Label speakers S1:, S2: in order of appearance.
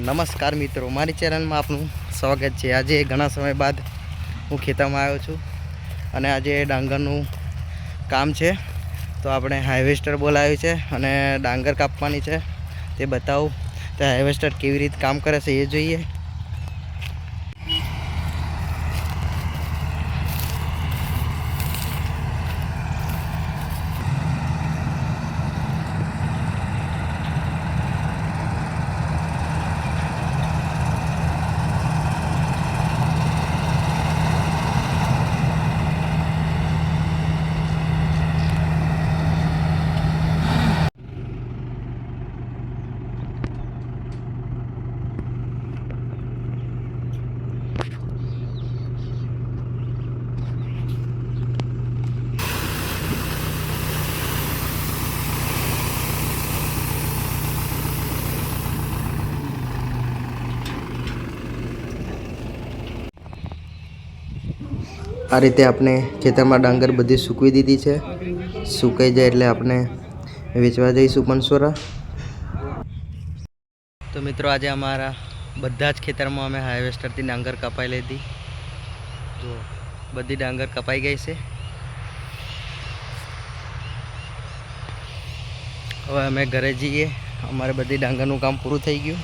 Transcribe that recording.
S1: નમસ્કાર મિત્રો, મારી ચેનલમાં આપનું સ્વાગત છે. આજે ઘણા સમય બાદ હું ખેતરમાં આવ્યો છું અને આજે ડાંગરનું કામ છે. તો આપણે હાર્વેસ્ટર બોલાવ્યું છે અને ડાંગર કાપવાની છે. તે બતાવું, તે હાર્વેસ્ટર કેવી રીતે કામ કરે છે એ જોઈએ. આ રીતે આપણે ખેતરમાં ડાંગર બધી સૂકવી દીધી છે. સુકાઈ જાય એટલે આપણે વેચવા જઈશું પંચોરા તો મિત્રો આજે અમારા બધા જ ખેતરમાં અમે હાર્વેસ્ટરથી ડાંગર કપાઈ લીધી. જો બધી ડાંગર કપાઈ ગઈ છે. હવે અમે ઘરે જઈએ. અમારે બધી ડાંગરનું કામ પૂરું થઈ ગયું.